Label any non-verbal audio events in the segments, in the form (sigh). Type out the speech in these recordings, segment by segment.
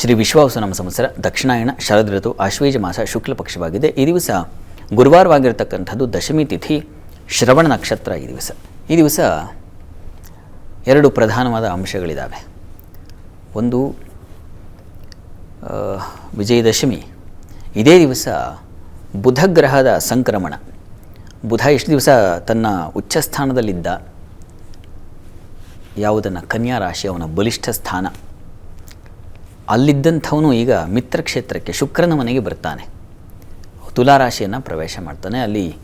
ಶ್ರೀ ವಿಶ್ವಾವಸನಾಮ ಸಂವತ್ಸರ. ದಕ್ಷಿಣಾಯಣ ಶರದ್ ಋತು ಆಶ್ವೇಜ ಮಾಸ, ಶುಕ್ಲ ಪಕ್ಷವಾಗಿದೆ. ಈ ದಿವಸ ಗುರುವಾರವಾಗಿರತಕ್ಕಂಥದ್ದು ದಶಮಿ ತಿಥಿ, ಶ್ರವಣ ನಕ್ಷತ್ರ ಈ ದಿವಸ. ಈ ದಿವಸ ಎರಡು ಪ್ರಧಾನವಾದ ಅಂಶಗಳಿದ್ದಾವೆ ಒಂದು ವಿಜಯದಶಮಿ. ಇದೇ ದಿವಸ ಬುಧ ಗ್ರಹದ ಸಂಕ್ರಮಣ. ಬುಧ ಎಷ್ಟು ದಿವಸ ತನ್ನ ಉಚ್ಚಸ್ಥಾನದಲ್ಲಿದ್ದ ಯಾವುದನ್ನು ಕನ್ಯಾ ರಾಶಿ, ಅವನ ಬಲಿಷ್ಠ ಸ್ಥಾನ. ಅಲ್ಲಿದ್ದಂಥವನು ಈಗ ಮಿತ್ರ ಕ್ಷೇತ್ರಕ್ಕೆ ಶುಕ್ರನ ಮನೆಗೆ ಬರ್ತಾನೆ. ತುಲಾರಾಶಿಯನ್ನು ಪ್ರವೇಶ ಮಾಡ್ತಾನೆ. ಅಲ್ಲಿ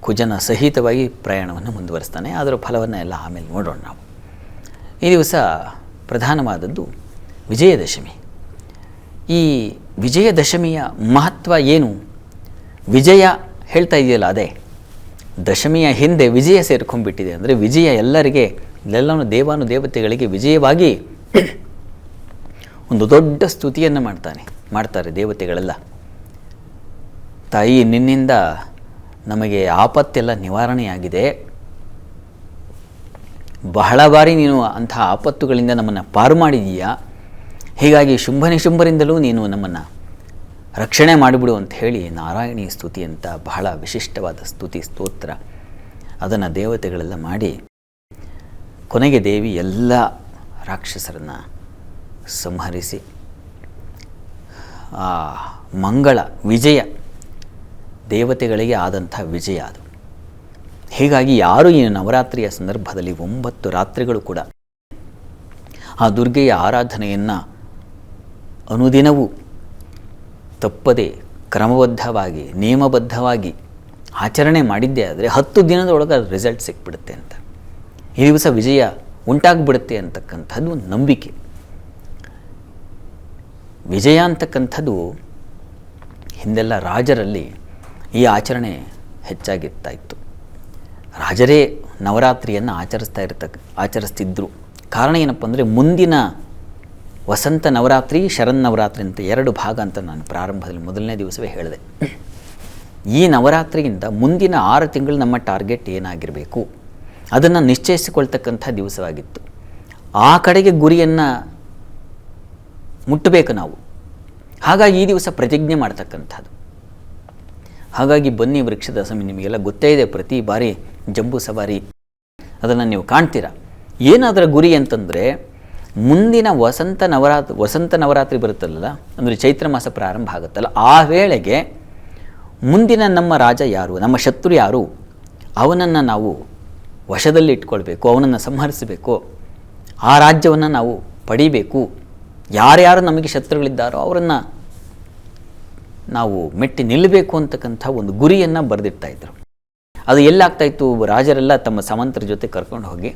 ಕುಜನ ಸಹಿತವಾಗಿ ಪ್ರಯಾಣವನ್ನು ಮುಂದುವರಿಸ್ತಾನೆ. ಅದರ ಫಲವನ್ನು ಎಲ್ಲ ಆಮೇಲೆ ನೋಡೋಣ ನಾವು. ಈ ದಿವಸ ಪ್ರಧಾನವಾದದ್ದು ವಿಜಯದಶಮಿ. ಈ ವಿಜಯದಶಮಿಯ ಮಹತ್ವ ಏನು? ವಿಜಯ ಹೇಳ್ತಾ ಇದೆಯಲ್ಲ ಅದೇ. ದಶಮಿಯ ಹಿಂದೆ ವಿಜಯ ಸೇರ್ಕೊಂಡ್ಬಿಟ್ಟಿದೆ ಅಂದರೆ ವಿಜಯ ಎಲ್ಲರಿಗೆ ಎಲ್ಲವನ್ನು ದೇವಾನು ದೇವತೆಗಳಿಗೆ ವಿಜಯವಾಗಿ ಒಂದು ದೊಡ್ಡ ಸ್ತುತಿಯನ್ನು ಮಾಡ್ತಾನೆ, ಮಾಡ್ತಾರೆ ದೇವತೆಗಳೆಲ್ಲ. ತಾಯಿ ನಿನ್ನಿಂದ ನಮಗೆ ಆಪತ್ತೆಲ್ಲ ನಿವಾರಣೆಯಾಗಿದೆ. ಬಹಳ ಬಾರಿ ನೀನು ಅಂತಹ ಆಪತ್ತುಗಳಿಂದ ನಮ್ಮನ್ನು ಪಾರು ಮಾಡಿದೀಯಾ ಹೀಗಾಗಿ ಶುಂಭನಿಶುಂಭರಿಂದಲೂ ನೀನು ನಮ್ಮನ್ನು ರಕ್ಷಣೆ ಮಾಡಿಬಿಡು ಅಂತ ಹೇಳಿ ನಾರಾಯಣಿ ಸ್ತುತಿ ಅಂತ ಬಹಳ ವಿಶಿಷ್ಟವಾದ ಸ್ತುತಿ, ಸ್ತೋತ್ರ ಅದನ್ನು ದೇವತೆಗಳೆಲ್ಲ ಮಾಡಿ ಕೊನೆಗೆ ದೇವಿ ಎಲ್ಲ ರಾಕ್ಷಸರನ್ನು ಸಂಹರಿಸಿ. ಆ ಮಂಗಳ ವಿಜಯ ದೇವತೆಗಳಿಗೆ ಆದಂಥ ವಿಜಯ ಅದು. ಹೀಗಾಗಿ ಯಾರು ಈ ನವರಾತ್ರಿಯ ಸಂದರ್ಭದಲ್ಲಿ ಒಂಬತ್ತು ರಾತ್ರಿಗಳು ಕೂಡ ಆ ದುರ್ಗೆಯ ಆರಾಧನೆಯನ್ನು ಅನುದಿನವೂ ತಪ್ಪದೆ ಕ್ರಮಬದ್ಧವಾಗಿ, ನಿಯಮಬದ್ಧವಾಗಿ ಆಚರಣೆ ಮಾಡಿದ್ದೇ ಆದರೆ ಹತ್ತು ದಿನದೊಳಗೆ ರಿಸಲ್ಟ್ ಸಿಕ್ಬಿಡುತ್ತೆ ಅಂತ. ಈ ದಿವಸ ವಿಜಯ ಉಂಟಾಗ್ಬಿಡುತ್ತೆ ಅಂತಕ್ಕಂಥದ್ದು ಒಂದು ನಂಬಿಕೆ. ವಿಜಯ ಅಂತಕ್ಕಂಥದ್ದು ಹಿಂದೆಲ್ಲ ರಾಜರಲ್ಲಿ ಈ ಆಚರಣೆ ಹೆಚ್ಚಾಗಿರ್ತಾ ಇತ್ತು ರಾಜರೇ ನವರಾತ್ರಿಯನ್ನು ಆಚರಿಸ್ತಾ ಇರ್ತಕ್ಕ ಆಚರಿಸ್ತಿದ್ರು. ಕಾರಣ ಏನಪ್ಪ ಅಂದರೆ ಮುಂದಿನ ವಸಂತ ನವರಾತ್ರಿ ಶರನ್ನವರಾತ್ರಿ ಅಂತ ಎರಡು ಭಾಗ ಅಂತ ನಾನು ಪ್ರಾರಂಭದಲ್ಲಿ ಮೊದಲನೇ ದಿವಸವೇ ಹೇಳಿದೆ. ಈ ನವರಾತ್ರಿಯಿಂದ ಮುಂದಿನ ಆರು ತಿಂಗಳು ನಮ್ಮ ಟಾರ್ಗೆಟ್ ಏನಾಗಿರಬೇಕು? ಅದನ್ನು ನಿಶ್ಚಯಿಸಿಕೊಳ್ತಕ್ಕಂಥ ದಿವಸವಾಗಿತ್ತು. ಆ ಕಡೆಗೆ ಗುರಿಯನ್ನು ಮುಟ್ಟಬೇಕು ನಾವು. ಹಾಗಾಗಿ ಈ ದಿವಸ ಪ್ರತಿಜ್ಞೆ ಮಾಡ್ತಕ್ಕಂಥದ್ದು. ಹಾಗಾಗಿ ಬನ್ನಿ ವೃಕ್ಷದ ಸಮಯ ನಿಮಗೆಲ್ಲ ಗೊತ್ತೇ ಇದೆ, ಪ್ರತಿ ಬಾರಿ ಜಂಬೂ ಸವಾರಿ ಅದನ್ನು ನೀವು ಕಾಣ್ತೀರಾ? ಏನಾದರ ಗುರಿ ಅಂತಂದರೆ, ಮುಂದಿನ ವಸಂತ ನವರಾತ್ರಿ ವಸಂತ ನವರಾತ್ರಿ ಬರುತ್ತಲ್ಲ ಅಂದರೆ ಚೈತ್ರ ಮಾಸ ಪ್ರಾರಂಭ ಆಗುತ್ತಲ್ಲ, ಆ ವೇಳೆಗೆ ಮುಂದಿನ ನಮ್ಮ ರಾಜ ಯಾರು, ನಮ್ಮ ಶತ್ರು ಯಾರು, ಅವನನ್ನು ನಾವು ವಶದಲ್ಲಿ ಇಟ್ಕೊಳ್ಬೇಕು ಅವನನ್ನು ಸಂಹರಿಸಬೇಕು, ಆ ರಾಜ್ಯವನ್ನು ನಾವು ಪಡಿಬೇಕು. ಯಾರ್ಯಾರು ನಮಗೆ ಶತ್ರುಗಳಿದ್ದಾರೋ ಅವರನ್ನು ನಾವು ಮೆಟ್ಟಿ ನಿಲ್ಲಬೇಕು ಅಂತಕ್ಕಂಥ ಒಂದು ಗುರಿಯನ್ನು ಬರೆದಿಡ್ತಾ ಇದ್ರು. ಅದು ಎಲ್ಲಾಗ್ತಾ ಇತ್ತು, ರಾಜರೆಲ್ಲ ತಮ್ಮ ಸಾಮಂತರ ಜೊತೆ ಕರ್ಕೊಂಡು ಹೋಗಿ,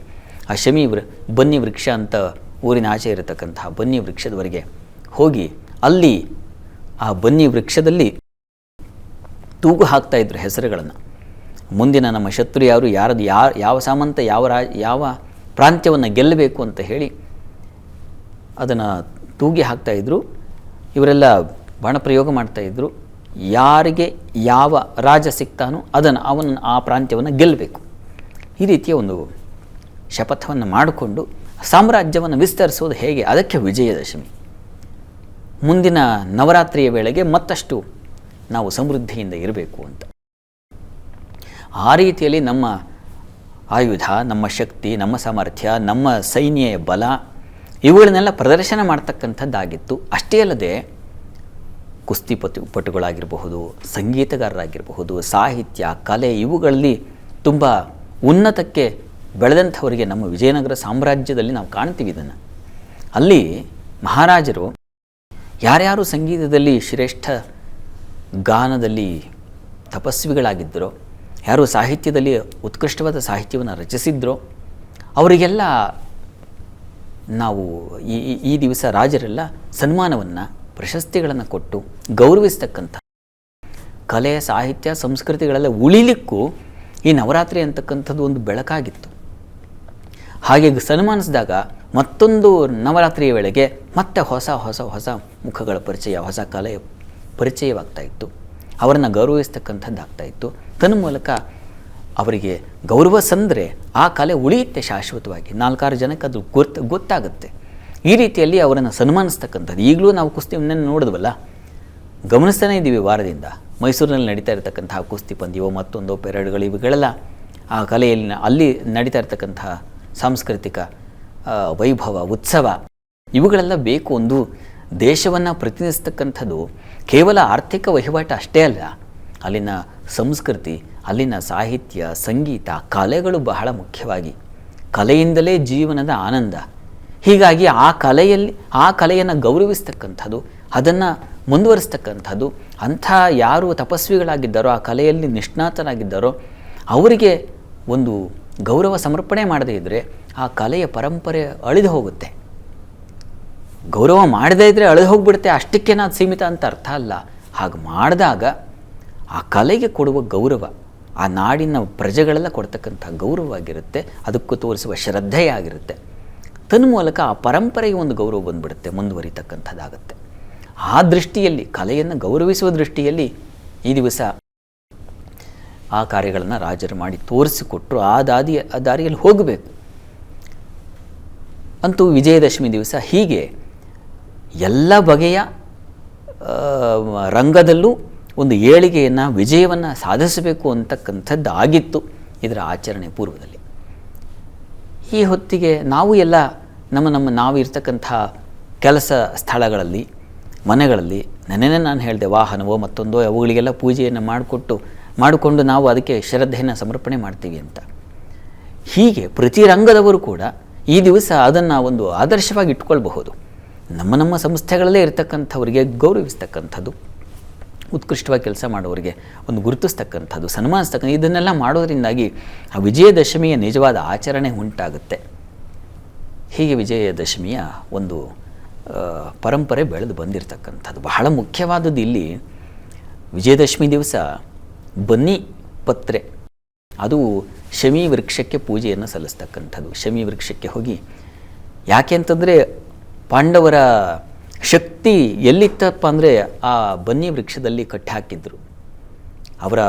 ಆ ಶಮಿ ವೃ, ಬನ್ನಿ ವೃಕ್ಷ ಅಂತ ಊರಿನ ಆಚೆ ಇರತಕ್ಕಂತಹ ಬನ್ನಿ ವೃಕ್ಷದವರೆಗೆ ಹೋಗಿ ಅಲ್ಲಿ ಆ ಬನ್ನಿ ವೃಕ್ಷದಲ್ಲಿ ತೂಗು ಹಾಕ್ತಾ ಇದ್ರು ಹೆಸರುಗಳನ್ನು. ಮುಂದಿನ ನಮ್ಮ ಶತ್ರು ಯಾರು, ಯಾರದು, ಯಾ, ಯಾವ ಸಾಮಂತ, ಯಾವ ರಾ, ಯಾವ ಪ್ರಾಂತ್ಯವನ್ನು ಗೆಲ್ಲಬೇಕು ಅಂತ ಹೇಳಿ ಅದನ್ನು ತೂಗಿ ಹಾಕ್ತಾಯಿದ್ರು ಇವರೆಲ್ಲ ಬಾಣಪ್ರಯೋಗ ಮಾಡ್ತಾಯಿದ್ರು ಯಾರಿಗೆ ಯಾವ ರಾಜ ಸಿಗ್ತಾನೋ ಅದನ್ನು ಅವನ ಆ ಪ್ರಾಂತ್ಯವನ್ನು ಗೆಲ್ಲಬೇಕು ಈ ರೀತಿಯ ಒಂದು ಶಪಥವನ್ನು ಮಾಡಿಕೊಂಡು ಸಾಮ್ರಾಜ್ಯವನ್ನು ವಿಸ್ತರಿಸೋದು ಹೇಗೆ? ಅದಕ್ಕೆ ವಿಜಯದಶಮಿ. ಮುಂದಿನ ನವರಾತ್ರಿಯ ವೇಳೆಗೆ ಮತ್ತಷ್ಟು ನಾವು ಸಮೃದ್ಧಿಯಿಂದ ಇರಬೇಕು ಅಂತ. ಆ ರೀತಿಯಲ್ಲಿ ನಮ್ಮ ಆಯುಧ, ನಮ್ಮ ಶಕ್ತಿ, ನಮ್ಮ ಸಾಮರ್ಥ್ಯ, ನಮ್ಮ ಸೈನ್ಯ ಬಲ ಇವುಗಳನ್ನೆಲ್ಲ ಪ್ರದರ್ಶನ ಮಾಡ್ತಕ್ಕಂಥದ್ದಾಗಿತ್ತು. ಅಷ್ಟೇ ಅಲ್ಲದೆ ಕುಸ್ತಿಪತಿ ಪಟುಗಳಾಗಿರಬಹುದು, ಸಂಗೀತಗಾರರಾಗಿರಬಹುದು, ಸಾಹಿತ್ಯ, ಕಲೆ ಇವುಗಳಲ್ಲಿ ತುಂಬ ಉನ್ನತಕ್ಕೆ ಬೆಳೆದಂಥವರಿಗೆ ನಮ್ಮ ವಿಜಯನಗರ ಸಾಮ್ರಾಜ್ಯದಲ್ಲಿ ನಾವು ಕಾಣ್ತೀವಿ ಇದನ್ನು. ಅಲ್ಲಿ ಮಹಾರಾಜರು ಯಾರ್ಯಾರು ಸಂಗೀತದಲ್ಲಿ ಶ್ರೇಷ್ಠ ಗಾನದಲ್ಲಿ ತಪಸ್ವಿಗಳಾಗಿದ್ದರೋ, ಯಾರು ಸಾಹಿತ್ಯದಲ್ಲಿ ಉತ್ಕೃಷ್ಟವಾದ ಸಾಹಿತ್ಯವನ್ನು ರಚಿಸಿದ್ರೋ, ಅವರಿಗೆಲ್ಲ ನಾವು ಈ, ಈ- ದಿವಸ ರಾಜರೆಲ್ಲ ಸನ್ಮಾನವನ್ನು, ಪ್ರಶಸ್ತಿಗಳನ್ನು ಕೊಟ್ಟು ಗೌರವಿಸ್ತಕ್ಕಂಥ ಕಲೆ, ಸಾಹಿತ್ಯ, ಸಂಸ್ಕೃತಿಗಳೆಲ್ಲ ಉಳಿಲಿಕ್ಕೂ ಈ ನವರಾತ್ರಿ ಅಂತಕ್ಕಂಥದ್ದು ಒಂದು ಬೆಳಕಾಗಿತ್ತು. ಹಾಗೆ ಸನ್ಮಾನಿಸಿದಾಗ ಮತ್ತೊಂದು ನವರಾತ್ರಿಯ ವೇಳೆಗೆ ಮತ್ತೆ ಹೊಸ ಹೊಸ ಹೊಸ ಮುಖಗಳ ಪರಿಚಯ, ಹೊಸ ಕಲೆಯ ಪರಿಚಯವಾಗ್ತಾ ಇತ್ತು. ಅವರನ್ನು ಗೌರವಿಸ್ತಕ್ಕಂಥದ್ದಾಗ್ತಾ ಇತ್ತು. ತನ್ಮೂಲಕ ಅವರಿಗೆ ಗೌರವ ಸಂದರೆ ಆ ಕಲೆ ಉಳಿಯುತ್ತೆ ಶಾಶ್ವತವಾಗಿ. ನಾಲ್ಕಾರು ಜನಕ್ಕೆ ಅದು ಗೊತ್ತು ಗೊತ್ತಾಗುತ್ತೆ. ಈ ರೀತಿಯಲ್ಲಿ ಅವರನ್ನು ಸನ್ಮಾನಿಸ್ತಕ್ಕಂಥದ್ದು. ಈಗಲೂ ನಾವು ಕುಸ್ತಿಯನ್ನು ನೋಡಿದ್ವಲ್ಲ? ಗಮನಿಸ್ತಾನೇ ಇದ್ದೀವಿ ವಾರದಿಂದ. ಮೈಸೂರಿನಲ್ಲಿ ನಡೀತಾ ಇರತಕ್ಕಂತಹ ಕುಸ್ತಿ ಪಂದ್ಯವೋ ಮತ್ತೊಂದೋ ಪೆರೇಡ್ಗಳು ಇವುಗಳೆಲ್ಲ. ಆ ಕಲೆಯಲ್ಲಿ ಅಲ್ಲಿ ನಡೀತಾ ಇರತಕ್ಕಂತಹ ಸಾಂಸ್ಕೃತಿಕ ವೈಭವ, ಉತ್ಸವ ಇವುಗಳೆಲ್ಲ ಬೇಕು ಒಂದು ದೇಶವನ್ನು ಪ್ರತಿನಿಧಿಸ್ತಕ್ಕಂಥದ್ದು. ಕೇವಲ ಆರ್ಥಿಕ ವಹಿವಾಟು ಅಷ್ಟೇ ಅಲ್ಲ. ಅಲ್ಲಿನ ಸಂಸ್ಕೃತಿ ಅಲ್ಲಿನ ಸಾಹಿತ್ಯ, ಸಂಗೀತ, ಕಲೆಗಳು ಬಹಳ ಮುಖ್ಯವಾಗಿ. ಕಲೆಯಿಂದಲೇ ಜೀವನದ ಆನಂದ. ಹೀಗಾಗಿ ಆ ಕಲೆಯಲ್ಲಿ, ಆ ಕಲೆಯನ್ನು ಗೌರವಿಸ್ತಕ್ಕಂಥದ್ದು, ಅದನ್ನು ಮುಂದುವರಿಸ್ತಕ್ಕಂಥದ್ದು, ಅಂಥ ಯಾರು ತಪಸ್ವಿಗಳಾಗಿದ್ದಾರೋ, ಆ ಕಲೆಯಲ್ಲಿ ನಿಷ್ಣಾತನಾಗಿದ್ದಾರೋ ಅವರಿಗೆ ಒಂದು ಗೌರವ ಸಮರ್ಪಣೆ ಮಾಡದೇ ಇದ್ದರೆ ಆ ಕಲೆಯ ಪರಂಪರೆ ಅಳಿದು ಹೋಗುತ್ತೆ. ಗೌರವ ಮಾಡದೇ ಇದ್ದರೆ ಅಳಿದು ಹೋಗ್ಬಿಡುತ್ತೆ ಅಷ್ಟಕ್ಕೇನಾದ ಸೀಮಿತ ಅಂತ ಅರ್ಥ ಅಲ್ಲ. ಹಾಗೆ ಮಾಡಿದಾಗ ಆ ಕಲೆಗೆ ಕೊಡುವ ಗೌರವ ಆ ನಾಡಿನ ಪ್ರಜೆಗಳೆಲ್ಲ ಕೊಡ್ತಕ್ಕಂಥ ಗೌರವವಾಗಿರುತ್ತೆ, ಅದಕ್ಕೂ ತೋರಿಸುವ ಶ್ರದ್ಧೆಯಾಗಿರುತ್ತೆ. ತನ್ಮೂಲಕ ಆ ಪರಂಪರೆಗೆ ಒಂದು ಗೌರವ ಬಂದ್ಬಿಡುತ್ತೆ, ಮುಂದುವರಿತಕ್ಕಂಥದ್ದಾಗುತ್ತೆ. ಆ ದೃಷ್ಟಿಯಲ್ಲಿ, ಕಲೆಯನ್ನು ಗೌರವಿಸುವ ದೃಷ್ಟಿಯಲ್ಲಿ ಈ ದಿವಸ ಆ ಕಾರ್ಯಗಳನ್ನು ರಾಜರು ಮಾಡಿ ತೋರಿಸಿಕೊಟ್ಟರು ಆ ದಾದಿ, ಆ ದಾರಿಯಲ್ಲಿ ಹೋಗಬೇಕು. ಅಂತೂ ವಿಜಯದಶಮಿ ದಿವಸ ಹೀಗೆ ಎಲ್ಲ ಬಗೆಯ ರಂಗದಲ್ಲೂ ಒಂದು ಏಳಿಗೆಯನ್ನು, ವಿಜಯವನ್ನು ಸಾಧಿಸಬೇಕು ಅಂತಕ್ಕಂಥದ್ದು ಆಗಿತ್ತು ಇದರ ಆಚರಣೆ ಪೂರ್ವದಲ್ಲಿ. ಈ ಹೊತ್ತಿಗೆ ನಾವು ಎಲ್ಲ ನಮ್ಮ ನಮ್ಮ ನಾವು ಇರ್ತಕ್ಕಂಥ ಕೆಲಸ ಸ್ಥಳಗಳಲ್ಲಿ, ಮನೆಗಳಲ್ಲಿ ನೆನ್ನೆನೇ ನಾನು ಹೇಳಿದೆ ವಾಹನವೋ ಮತ್ತೊಂದೋ ಅವುಗಳಿಗೆಲ್ಲ ಪೂಜೆಯನ್ನು ಮಾಡಿಕೊಟ್ಟು, ಮಾಡಿಕೊಂಡು ನಾವು ಅದಕ್ಕೆ ಶ್ರದ್ಧೆಯನ್ನು ಸಮರ್ಪಣೆ ಮಾಡ್ತೀವಿ ಅಂತ. ಹೀಗೆ ಪ್ರತಿ ರಂಗದವರು ಕೂಡ ಈ ದಿವಸ ಅದನ್ನು ಒಂದು ಆದರ್ಶವಾಗಿ ಇಟ್ಕೊಳ್ಬಹುದು. ನಮ್ಮ ನಮ್ಮ ಸಂಸ್ಥೆಗಳಲ್ಲೇ ಇರತಕ್ಕಂಥವರಿಗೆ ಗೌರವಿಸ್ತಕ್ಕಂಥದ್ದು. ಉತ್ಕೃಷ್ಟವಾಗಿ ಕೆಲಸ ಮಾಡೋರಿಗೆ ಒಂದು ಗುರುತಿಸ್ತಕ್ಕಂಥದ್ದು ಸನ್ಮಾನಿಸ್ತಕ್ಕಂಥ ಇದನ್ನೆಲ್ಲ ಮಾಡೋದರಿಂದಾಗಿ ಆ ವಿಜಯದಶಮಿಯ ನಿಜವಾದ ಆಚರಣೆ ಉಂಟಾಗುತ್ತೆ. ಹೀಗೆ ವಿಜಯದಶಮಿಯ ಒಂದು ಪರಂಪರೆ ಬೆಳೆದು ಬಂದಿರತಕ್ಕಂಥದ್ದು. ಬಹಳ ಮುಖ್ಯವಾದದ್ದು ಇಲ್ಲಿ ವಿಜಯದಶಮಿ ದಿವಸ ಬನ್ನಿ ಪತ್ರೆ. ಅದು ಶಮಿ ವೃಕ್ಷಕ್ಕೆ ಪೂಜೆಯನ್ನು ಸಲ್ಲಿಸ್ತಕ್ಕಂಥದ್ದು. ಶಮಿ ವೃಕ್ಷಕ್ಕೆ ಹೋಗಿ ಯಾಕೆ ಅಂತಂದರೆ ಪಾಂಡವರ ಶಕ್ತಿ ಎಲ್ಲಿತ್ತಪ್ಪ ಅಂದರೆ ಆ ಬನ್ನಿ ವೃಕ್ಷದಲ್ಲಿ ಕಟ್ಟಿ ಹಾಕಿದ್ರು ಅವರ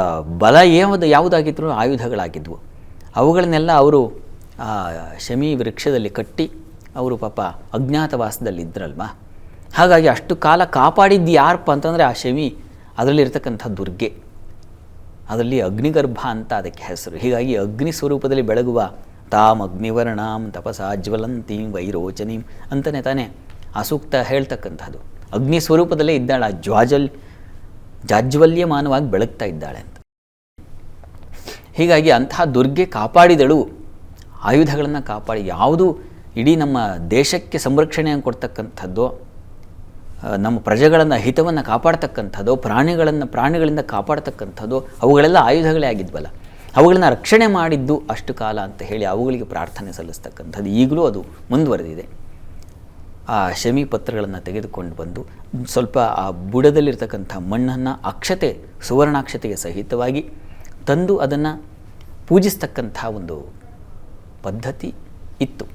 ಬಲ ಯಾವುದು ಯಾವುದಾಗಿದ್ರು ಆಯುಧಗಳಾಗಿದ್ವು. ಅವುಗಳನ್ನೆಲ್ಲ ಅವರು ಆ ಶಮಿ ವೃಕ್ಷದಲ್ಲಿ ಕಟ್ಟಿ ಅವರು ಪಾಪ ಅಜ್ಞಾತವಾಸದಲ್ಲಿ ಇದ್ರಲ್ವಾ ಹಾಗಾಗಿ ಅಷ್ಟು ಕಾಲ ಕಾಪಾಡಿದ್ದು ಯಾರಪ್ಪ ಅಂತಂದರೆ ಆ ಶಮಿ ಅದರಲ್ಲಿರ್ತಕ್ಕಂಥ ದುರ್ಗೆ. ಅದರಲ್ಲಿ ಅಗ್ನಿಗರ್ಭ ಅಂತ ಅದಕ್ಕೆ ಹೆಸರು. ಹೀಗಾಗಿ ಅಗ್ನಿ ಸ್ವರೂಪದಲ್ಲಿ ಬೆಳಗುವ ತಾಮ್ ಅಗ್ನಿವರ್ಣಾಂ ತಪಸ ಜ್ವಲಂತೀಂ ವೈರೋಚನೀಂ ಅಂತಲೇ ತಾನೇ ಆ ಸೂಕ್ತ ಹೇಳ್ತಕ್ಕಂಥದ್ದು. ಅಗ್ನಿ ಸ್ವರೂಪದಲ್ಲೇ ಇದ್ದಾಳೆ ಆ ಜ್ವಾಜಲ್, ಜಾಜ್ವಲ್ಯಮಾನವಾಗಿ ಬೆಳಗ್ತಾ ಇದ್ದಾಳೆ ಅಂತ. ಹೀಗಾಗಿ ಅಂತಹ ದುರ್ಗೆ ಕಾಪಾಡಿದಳು. ಆಯುಧಗಳನ್ನು ಕಾಪಾಡಿ, ಯಾವುದು ಇಡೀ ನಮ್ಮ ದೇಶಕ್ಕೆ ಸಂರಕ್ಷಣೆಯನ್ನು ಕೊಡ್ತಕ್ಕಂಥದ್ದೋ ನಮ್ಮ ಪ್ರಜೆಗಳನ್ನು, ಹಿತವನ್ನು ಕಾಪಾಡ್ತಕ್ಕಂಥದ್ದು, ಪ್ರಾಣಿಗಳನ್ನು, ಪ್ರಾಣಿಗಳಿಂದ ಕಾಪಾಡ್ತಕ್ಕಂಥದ್ದು, ಅವುಗಳೆಲ್ಲ ಆಯುಧಗಳೇ ಆಗಿದ್ವಲ್ಲ. ಅವುಗಳನ್ನು ರಕ್ಷಣೆ ಮಾಡಿದ್ದು ಅಷ್ಟು ಕಾಲ ಅಂತ ಹೇಳಿ ಅವುಗಳಿಗೆ ಪ್ರಾರ್ಥನೆ ಸಲ್ಲಿಸ್ತಕ್ಕಂಥದ್ದು. ಈಗಲೂ ಅದು ಮುಂದುವರೆದಿದೆ. ಆ ಶಮಿ ಪತ್ರಗಳನ್ನು ತೆಗೆದುಕೊಂಡು ಬಂದು ಸ್ವಲ್ಪ ಆ ಬುಡದಲ್ಲಿರ್ತಕ್ಕಂಥ ಮಣ್ಣನ್ನು ಅಕ್ಷತೆ, ಸುವರ್ಣಾಕ್ಷತೆಗೆ ಸಹಿತವಾಗಿ ತಂದು ಅದನ್ನು ಪೂಜಿಸ್ತಕ್ಕಂಥ ಒಂದು ಪದ್ಧತಿ ಇತ್ತು.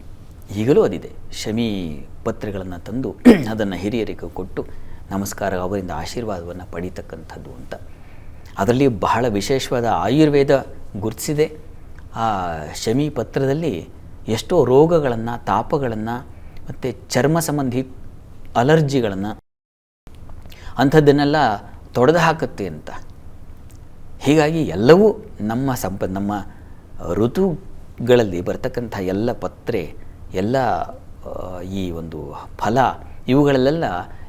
ಈಗಲೂ ಅದಿದೆ. ಶಮಿ ಪತ್ರಗಳನ್ನು ತಂದು (clears throat) ಅದನ್ನು ಹಿರಿಯರಿಗೆ ಕೊಟ್ಟು ನಮಸ್ಕಾರ, ಅವರಿಂದ ಆಶೀರ್ವಾದವನ್ನು ಪಡೀತಕ್ಕಂಥದ್ದು ಅಂತ. ಅದರಲ್ಲಿ ಬಹಳ ವಿಶೇಷವಾದ ಆಯುರ್ವೇದ ಗುರುತಿಸಿದೆ. ಆ ಶಮಿ ಪತ್ರದಲ್ಲಿ ಎಷ್ಟೋ ರೋಗಗಳನ್ನು, ತಾಪಗಳನ್ನು ಮತ್ತು ಚರ್ಮ ಸಂಬಂಧಿ ಅಲರ್ಜಿಗಳನ್ನು ಅಂಥದ್ದನ್ನೆಲ್ಲ ತೊಡೆದು ಹಾಕುತ್ತೆ ಅಂತ. ಹೀಗಾಗಿ ಎಲ್ಲವೂ ನಮ್ಮ ಸಂಪ, ನಮ್ಮ ಋತುಗಳಲ್ಲಿ ಬರ್ತಕ್ಕಂಥ ಎಲ್ಲ ಪತ್ರೆ, ಎಲ್ಲ ಈ ಒಂದು ಫಲ ಇವುಗಳಲ್ಲೆಲ್ಲ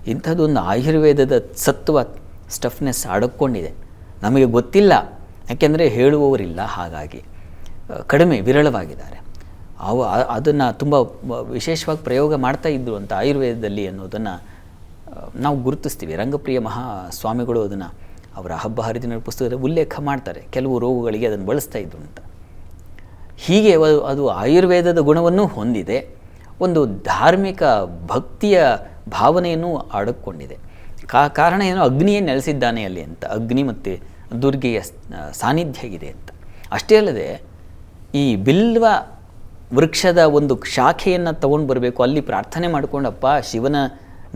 ಇಂಥದ್ದೊಂದು ಆಯುರ್ವೇದದ ಸತ್ವ ಸ್ಟಫ್ನೆಸ್ ಅಡಕ್ಕೊಂಡಿದೆ. ನಮಗೆ ಗೊತ್ತಿಲ್ಲ. ಯಾಕೆಂದರೆ ಹೇಳುವವರಿಲ್ಲ ಹಾಗಾಗಿ. ಕಡಿಮೆ ವಿರಳವಾಗಿದ್ದಾರೆ. ಅವು ಅದನ್ನು ತುಂಬ ವಿಶೇಷವಾಗಿ ಪ್ರಯೋಗ ಮಾಡ್ತಾ ಇದ್ದರು ಅಂತ ಆಯುರ್ವೇದದಲ್ಲಿ ಅನ್ನೋದನ್ನು ನಾವು ಗುರುತಿಸ್ತೀವಿ. ರಂಗಪ್ರಿಯ ಮಹಾ ಸ್ವಾಮಿಗಳು ಅದನ್ನು ಅವರ ಹಬ್ಬ ಹರಿದಿನ ಪುಸ್ತಕದಲ್ಲಿ ಉಲ್ಲೇಖ ಮಾಡ್ತಾರೆ. ಕೆಲವು ರೋಗಗಳಿಗೆ ಅದನ್ನು ಬಳಸ್ತಾ ಇದ್ರು ಅಂತ. ಹೀಗೆ ಅದು- ಆಯುರ್ವೇದದ ಗುಣವನ್ನು ಹೊಂದಿದೆ. ಒಂದು ಧಾರ್ಮಿಕ ಭಕ್ತಿಯ ಭಾವನೆಯನ್ನು ಅಡಕ್ಕೊಂಡಿದೆ ಕಾ, ಕಾರಣ ಏನು? ಅಗ್ನಿಯೇ ನೆಲೆಸಿದ್ದಾನೆ ಅಲ್ಲಿ ಅಂತ. ಅಗ್ನಿ ಮತ್ತು ದುರ್ಗೆಯ ಸಾನ್ನಿಧ್ಯ ಇದೆ ಅಂತ. ಅಷ್ಟೇ ಅಲ್ಲದೆ ಈ ಬಿಲ್ವ ವೃಕ್ಷದ ಒಂದು ಶಾಖೆಯನ್ನು ತಗೊಂಡು ಬರಬೇಕು. ಅಲ್ಲಿ ಪ್ರಾರ್ಥನೆ ಮಾಡಿಕೊಂಡಪ್ಪ, ಶಿವನ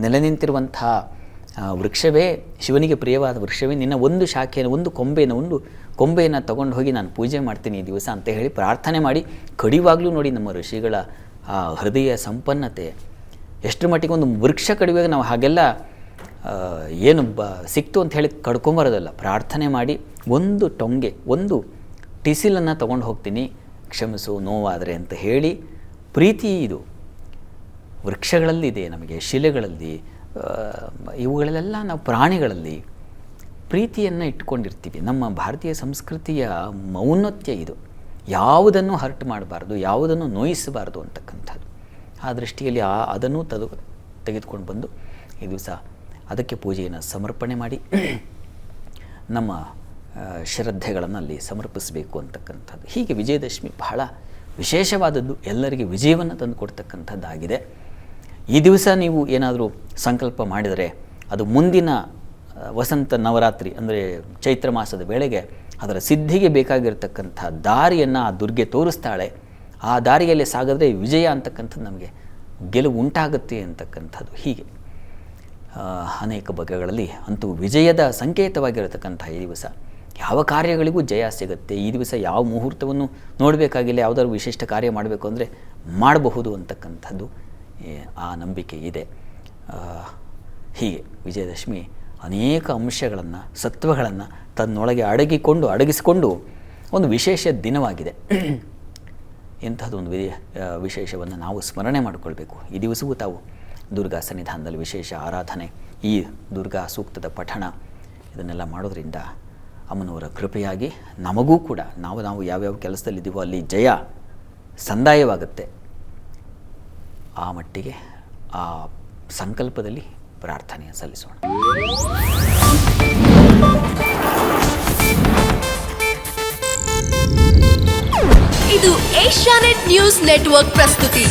ನೆಲೆ ನಿಂತಿರುವಂಥ ವೃಕ್ಷವೇ, ಶಿವನಿಗೆ ಪ್ರಿಯವಾದ ವೃಕ್ಷವೇ, ನಿನ್ನ ಒಂದು ಶಾಖೆಯನ್ನು, ಒಂದು ಕೊಂಬೆಯನ್ನು ಒಂದು ಕೊಂಬೆಯನ್ನು ತಗೊಂಡು ಹೋಗಿ ನಾನು ಪೂಜೆ ಮಾಡ್ತೀನಿ ಈ ದಿವಸ ಅಂತ ಹೇಳಿ ಪ್ರಾರ್ಥನೆ ಮಾಡಿ. ಕಡಿವಾಗಲೂ ನೋಡಿ ನಮ್ಮ ಋಷಿಗಳ, ಆ, ಹೃದಯ ಸಂಪನ್ನತೆ. ಎಷ್ಟು ಮಟ್ಟಿಗೆ ಒಂದು ವೃಕ್ಷ ಕಡಿವಾಗ ನಾವು ಹಾಗೆಲ್ಲ ಏನು ಬ, ಸಿಕ್ತು ಅಂತ ಹೇಳಿ ಕಡ್ಕೊಂಬರೋದಲ್ಲ. ಪ್ರಾರ್ಥನೆ ಮಾಡಿ, ಒಂದು ಟೊಂಗೆ, ಒಂದು ಟಿಸಿಲನ್ನು ತೊಗೊಂಡು ಹೋಗ್ತೀನಿ. ಕ್ಷಮಿಸು, ನೋವಾದರೆ ಅಂತ ಹೇಳಿ ಪ್ರೀತಿ ಇದು. ವೃಕ್ಷಗಳಲ್ಲಿದೆ ನಮಗೆ, ಶಿಲೆಗಳಲ್ಲಿ ಇವುಗಳಲ್ಲೆಲ್ಲ ನಾವು ಪ್ರಾಣಿಗಳಲ್ಲಿ ಪ್ರೀತಿಯನ್ನು ಇಟ್ಕೊಂಡಿರ್ತೀವಿ. ನಮ್ಮ ಭಾರತೀಯ ಸಂಸ್ಕೃತಿಯ ಮೌನತ್ಯ ಇದು. ಯಾವುದನ್ನು ಹರ್ಟ್ ಮಾಡಬಾರ್ದು, ಯಾವುದನ್ನು ನೋಯಿಸಬಾರ್ದು ಅಂತಕ್ಕಂಥದ್ದು. ಆ ದೃಷ್ಟಿಯಲ್ಲಿ ಆ, ಅದನ್ನು ತದು ತೆಗೆದುಕೊಂಡು ಬಂದು ಈ ದಿವಸ ಅದಕ್ಕೆ ಪೂಜೆಯನ್ನು ಸಮರ್ಪಣೆ ಮಾಡಿ, ನಮ್ಮ ಶ್ರದ್ಧೆಗಳನ್ನು ಅಲ್ಲಿ ಸಮರ್ಪಿಸಬೇಕು ಅಂತಕ್ಕಂಥದ್ದು. ಹೀಗೆ ವಿಜಯದಶಮಿ ಬಹಳ ವಿಶೇಷವಾದದ್ದು. ಎಲ್ಲರಿಗೆ ವಿಜಯವನ್ನು ತಂದು ಕೊಡ್ತಕ್ಕಂಥದ್ದಾಗಿದೆ. ಈ ದಿವಸ ನೀವು ಏನಾದರೂ ಸಂಕಲ್ಪ ಮಾಡಿದರೆ ಅದು ಮುಂದಿನ ವಸಂತ ನವರಾತ್ರಿ ಅಂದರೆ ಚೈತ್ರ ಮಾಸದ ವೇಳೆಗೆ ಅದರ ಸಿದ್ಧಿಗೆ ಬೇಕಾಗಿರತಕ್ಕಂಥ ದಾರಿಯನ್ನು ಆ ದುರ್ಗೆ ತೋರಿಸ್ತಾಳೆ. ಆ ದಾರಿಯಲ್ಲಿ ಸಾಗಿದ್ರೆ ವಿಜಯ ಅಂತಕ್ಕಂಥದ್ದು ನಮಗೆ ಗೆಲುವು ಉಂಟಾಗುತ್ತೆ ಅಂತಕ್ಕಂಥದ್ದು. ಹೀಗೆ ಅನೇಕ ಬಗೆಗಳಲ್ಲಿ ಅಂತೂ ವಿಜಯದ ಸಂಕೇತವಾಗಿರತಕ್ಕಂಥ ಈ ದಿವಸ. ಯಾವ ಕಾರ್ಯಗಳಿಗೂ ಜಯ ಸಿಗುತ್ತೆ? ಈ ದಿವಸ ಯಾವ ಮುಹೂರ್ತವನ್ನು ನೋಡಬೇಕಾಗಿಲ್ಲ? ಯಾವುದಾದ್ರು ವಿಶಿಷ್ಟ ಕಾರ್ಯ ಮಾಡಬೇಕು ಅಂದರೆ ಮಾಡಬಹುದು ಅಂತಕ್ಕಂಥದ್ದು ಆ ನಂಬಿಕೆ ಇದೆ. ಹೀಗೆ ವಿಜಯದಶಮಿ ಅನೇಕ ಅಂಶಗಳನ್ನು, ಸತ್ವಗಳನ್ನು ತನ್ನೊಳಗೆ ಅಡಗಿಕೊಂಡು, ಅಡಗಿಸಿಕೊಂಡು ಒಂದು ವಿಶೇಷ ದಿನವಾಗಿದೆ. ಇಂಥದ್ದೊಂದು ವಿ ವಿಶೇಷವನ್ನು ನಾವು ಸ್ಮರಣೆ ಮಾಡಿಕೊಳ್ಬೇಕು. ಈ ದಿವಸವೂ ತಾವು ದುರ್ಗಾ ಸನ್ನಿಧಾನದಲ್ಲಿ ವಿಶೇಷ ಆರಾಧನೆ, ಈ ದುರ್ಗಾ ಸೂಕ್ತದ ಪಠಣ ಇದನ್ನೆಲ್ಲ ಮಾಡೋದ್ರಿಂದ ಅಮ್ಮನವರ ಕೃಪೆಯಾಗಿ ನಮಗೂ ಕೂಡ ನಾವು ನಾವು ಯಾವ್ಯಾವ ಕೆಲಸದಲ್ಲಿದ್ದೀವೋ ಅಲ್ಲಿ ಜಯ ಸಂದಾಯವಾಗುತ್ತೆ. ಆ ಮಟ್ಟಿಗೆ ಆ ಸಂಕಲ್ಪದಲ್ಲಿ ಪ್ರಾರ್ಥನೆ ಸಲ್ಲಿಸೋಣ. ಇದು ಏಷ್ಯಾನೆಟ್ ನ್ಯೂಸ್ ನೆಟ್ವರ್ಕ್ ಪ್ರಸ್ತುತಿ.